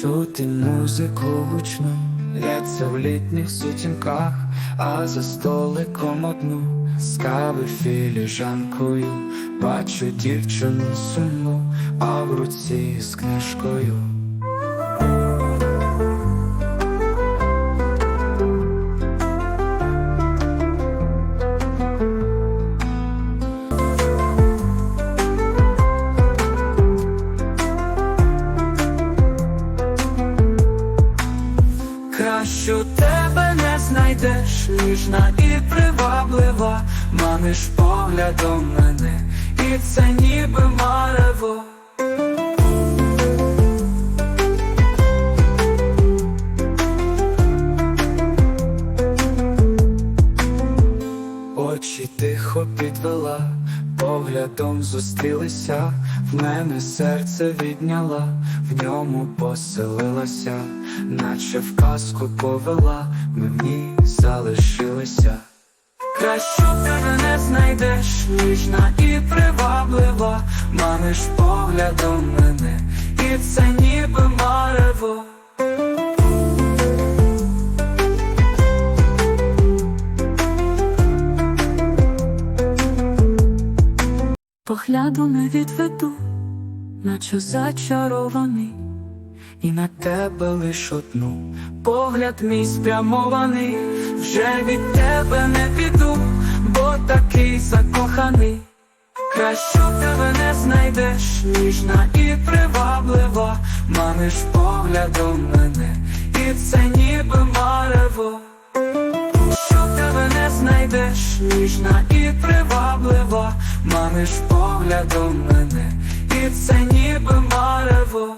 чути музику гучну, Лється в літніх сутінках, а за столиком одну з кави філіжанкою бачу дівчину сумну, а в руці з книжкою. Кращу тебе не знайдеш, ніжна і приваблива, маниш поглядом мене, і це ніби марево. Очі тихо підвела, поглядом зустрілися, в мене серце відняла, в ньому поселилася, наче в казку повела, ми в ній залишилися. Кращу тебе не знайдеш, ніжна і приваблива, маниш поглядом мене, і це ніби марево. Погляду не відведу, наче зачарований, і на тебе лиш одну. Погляд мій спрямований, вже від тебе не піду, бо такий закоханий. Кращу тебе не знайдеш, ніжна і приваблива, маниш поглядом мене, і це ніби марево. Що тебе не знайдеш, ніжна і приваблива, маниш поглядом мене, і це ніби марево.